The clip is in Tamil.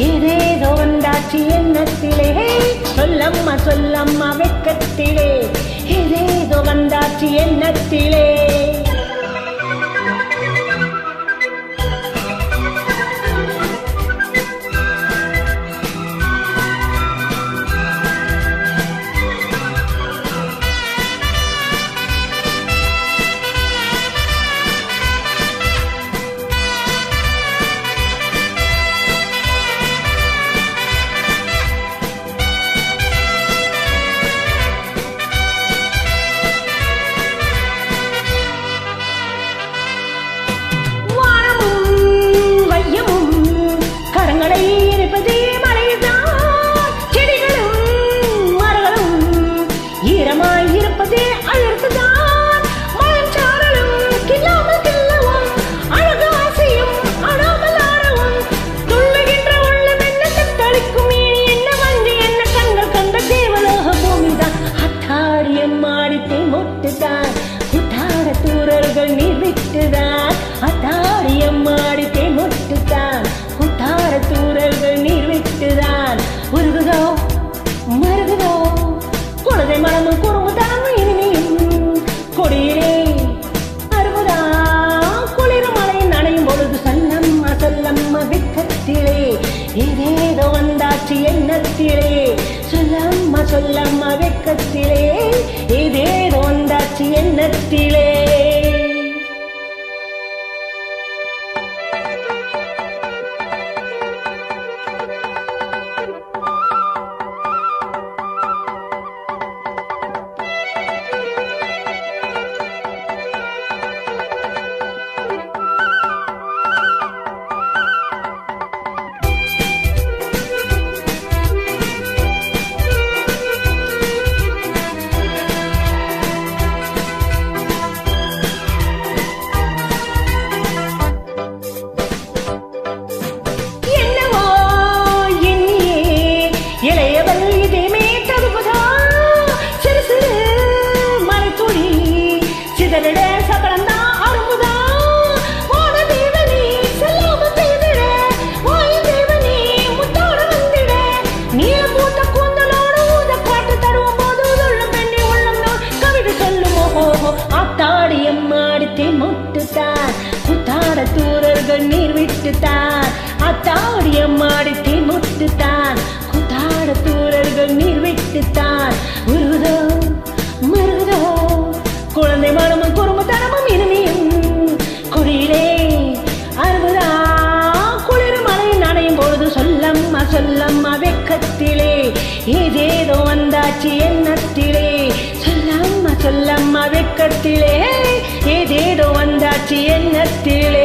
ஏதேதோ ஒன்றாச்சு எண்ணத்திலே. சொல்லம்மா சொல்லம்மா வெக்கத்திலே. ஏதேதோ வந்தாச்சு எண்ணத்திலே. day அத்தான தூரர்கள் நீர் விட்டுத்தான் அத்தாடி அம்மாடி தீ முட்டுத்தான் கூத்தாட தூரர்கள் நீர் விட்டுத்தான் உருதோ மருதோ குழந்தை மனமும் குறும்பு தனமும் இனிமையும் குடியிலே அறுபதா. குளிர் மலை நனையும் பொழுது சொல்லம்மா சொல்லம்மா வெக்கத்திலே. ஏதேதோ வந்தாச்சு எண்ணத்திலே. சொல்லம்மா சொல்லம்மா வெக்கத்திலே. ஏதேதோ வந்தாச்சு எண்ணத்திலே.